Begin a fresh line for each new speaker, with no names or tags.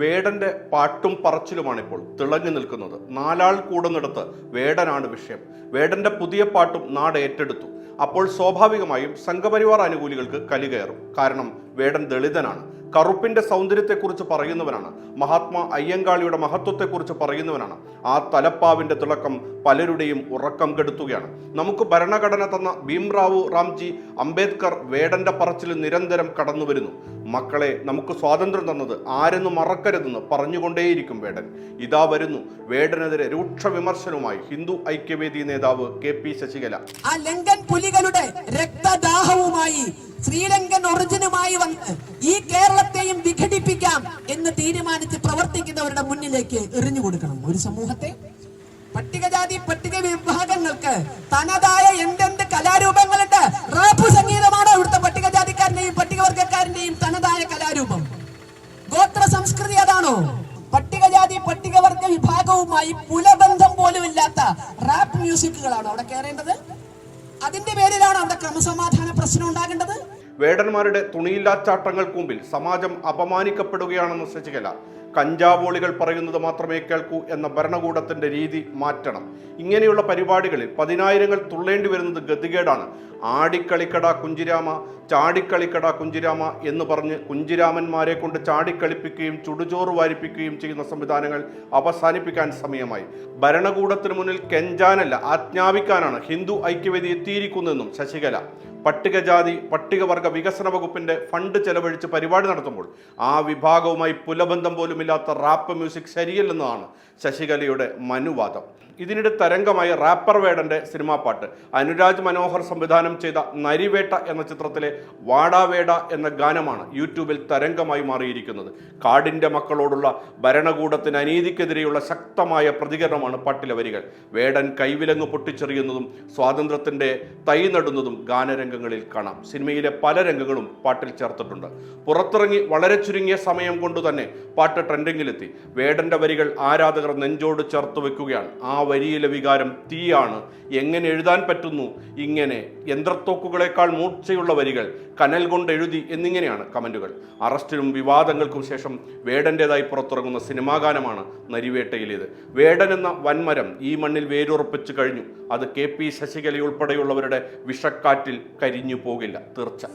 വേടന്റെ പാട്ടും പറച്ചിലുമാണ് ഇപ്പോൾ തിളങ്ങി നിൽക്കുന്നത്. നാലാൾ കൂടുന്നിടത്ത് വേടനാണ് വിഷയം. വേടന്റെ പുതിയ പാട്ടും നാട് ഏറ്റെടുത്തു. അപ്പോൾ സ്വാഭാവികമായും സംഘപരിവാർ അനുകൂലികൾക്ക് കലി കയറും. കാരണം വേടൻ ദളിതനാണ്. കറുപ്പിന്റെ സൗന്ദര്യത്തെക്കുറിച്ച് പറയുന്നവനാണ്. മഹാത്മാ അയ്യങ്കാളിയുടെ മഹത്വത്തെക്കുറിച്ച് പറയുന്നവനാണ്. ആ തലപ്പാവിന്റെ തിളക്കം പലരുടെയും ഉറക്കം കെടുത്തുകയാണ്. നമുക്ക് ഭരണഘടന തന്ന ഭീംറാവു റാംജി അംബേദ്കർ വേടന്റെ പറച്ചിൽ നിരന്തരം കടന്നു വരുന്നു മക്കളെ നമുക്ക് സ്വാതന്ത്ര്യം തന്നത് ആരെന്ന് മറക്കരുതെന്ന് പറഞ്ഞുകൊണ്ടേയിരിക്കും വേടൻ. ഇതാ വരുന്നു വേടനെതിരെ രൂക്ഷ വിമർശനവുമായി ഹിന്ദു ഐക്യവേദി നേതാവ് കെ പി ശശികല.
ആ ലങ്കൻ പുലികളുടെ രക്തദാഹവുമായി ശ്രീലങ്കൻ ഒറിജിനുമായി വന്ന് ഈ കേരളത്തെയും വിഘടിപ്പിക്കാം എന്ന് തീരുമാനിച്ച് പ്രവർത്തിക്കുന്നവരുടെ മുന്നിലേക്ക് എറിഞ്ഞു കൊടുക്കണം. ഒരു സമൂഹത്തെ പട്ടികജാതി പട്ടിക വിഭാഗങ്ങൾക്ക് തനതായ എന്തെന്ത് കലാരൂപങ്ങളുണ്ട്? റാപ്പ് സംഗീതമാണ് ഇവിടുത്തെ പട്ടികജാതിക്കാരന്റെയും പട്ടികവർഗക്കാരന്റെയും തനതായ കലാരൂപം. ഗോത്ര സംസ്കൃതി അതാണോ? പട്ടികജാതി പട്ടികവർഗ വിഭാഗവുമായി പുലബന്ധം പോലും ഇല്ലാത്ത റാപ്പ് മ്യൂസിക്കുകളാണോ അവിടെ കയറേണ്ടത്? അതിന്റെ പേരിലാണ് അവിടെ ക്രമസമാധാന പ്രശ്നം ഉണ്ടാകേണ്ടത്?
വേടന്മാരുടെ തുണിയില്ലാച്ചാട്ടങ്ങൾക്ക് മുമ്പിൽ സമാജം അപമാനിക്കപ്പെടുകയാണെന്ന് ശശികല കഞ്ചാവോളികൾ പറയുന്നത് മാത്രമേ കേൾക്കൂ എന്ന ഭരണകൂടത്തിന്റെ രീതി മാറ്റണം. ഇങ്ങനെയുള്ള പരിപാടികളിൽ പതിനായിരങ്ങൾ തുള്ളേണ്ടി വരുന്നത് ഗതികേടാണ്. ആടിക്കളിക്കട കുഞ്ചിരാമ ചാടിക്കളിക്കട കുഞ്ചിരാമ എന്ന് പറഞ്ഞ് കുഞ്ചിരാമന്മാരെ കൊണ്ട് ചാടിക്കളിപ്പിക്കുകയും ചുടുചോറ് വാരിപ്പിക്കുകയും ചെയ്യുന്ന സംവിധാനങ്ങൾ അവസാനിപ്പിക്കാൻ സമയമായി. ഭരണകൂടത്തിന് മുന്നിൽ കെഞ്ചാനല്ല ആജ്ഞാപിക്കാനാണ് ഹിന്ദു ഐക്യവേദി എത്തിയിരിക്കുന്നതെന്നും ശശികല. പട്ടികജാതി പട്ടികവർഗ വികസന വകുപ്പിന്റെ ഫണ്ട് ചെലവഴിച്ച് പരിപാടി നടത്തുമ്പോൾ ആ വിഭാഗവുമായി പുലബന്ധം പോലുമില്ലാത്ത റാപ്പ് മ്യൂസിക് ശരിയല്ലെന്നതാണ് ശശികലയുടെ മനുവാദം. ഇതിനിടെ തരംഗമായ റാപ്പർ വേടന്റെ സിനിമാ പാട്ട് അനുരാജ് മനോഹർ സംവിധാനം ചെയ്ത നരിവേട്ട എന്ന ചിത്രത്തിലെ വാടാവേട എന്ന ഗാനമാണ് യൂട്യൂബിൽ തരംഗമായി മാറിയിരിക്കുന്നത്. കാടിന്റെ മക്കളോടുള്ള ഭരണകൂടത്തിന് അനീതിക്കെതിരെയുള്ള ശക്തമായ പ്രതികരണമാണ് പാട്ടിലെ വരികൾ. വേടൻ കൈവിലങ്ങ് പൊട്ടിച്ചെറിയുന്നതും സ്വാതന്ത്ര്യത്തിന്റെ തൈ നടുന്നതും ഗാനരംഗങ്ങളിൽ കാണാം. സിനിമയിലെ പല രംഗങ്ങളും പാട്ടിൽ ചേർത്തിട്ടുണ്ട്. പുറത്തിറങ്ങി വളരെ ചുരുങ്ങിയ സമയം കൊണ്ട് തന്നെ പാട്ട് ട്രെൻഡിങ്ങിലെത്തി. വേടന്റെ വരികൾ ആരാധകർ നെഞ്ചോട് ചേർത്ത് വെക്കുകയാണ്. ആ വരിയിലെ വികാരം തീയാണ്. എങ്ങനെ എഴുതാൻ പറ്റുന്നു? ഇങ്ങനെ. യന്ത്രത്തോക്കുകളെക്കാൾ മൂർച്ചയുള്ള വരികൾ കനൽ കൊണ്ട് എഴുതി എന്നിങ്ങനെയാണ് കമന്റുകൾ അറസ്റ്റിനും വിവാദങ്ങൾക്കും ശേഷം വേടന്റെതായി പുറത്തിറങ്ങുന്ന സിനിമാ ഗാനമാണ് നരിവേട്ടയിലേത്. വേടൻ എന്ന വൻമരം ഈ മണ്ണിൽ വേരുറപ്പിച്ചു കഴിഞ്ഞു. അത് കെ പി ശശികലയുൾപ്പെടെയുള്ളവരുടെ വിഷക്കാറ്റിൽ കരിഞ്ഞു പോകില്ല. തീർച്ച.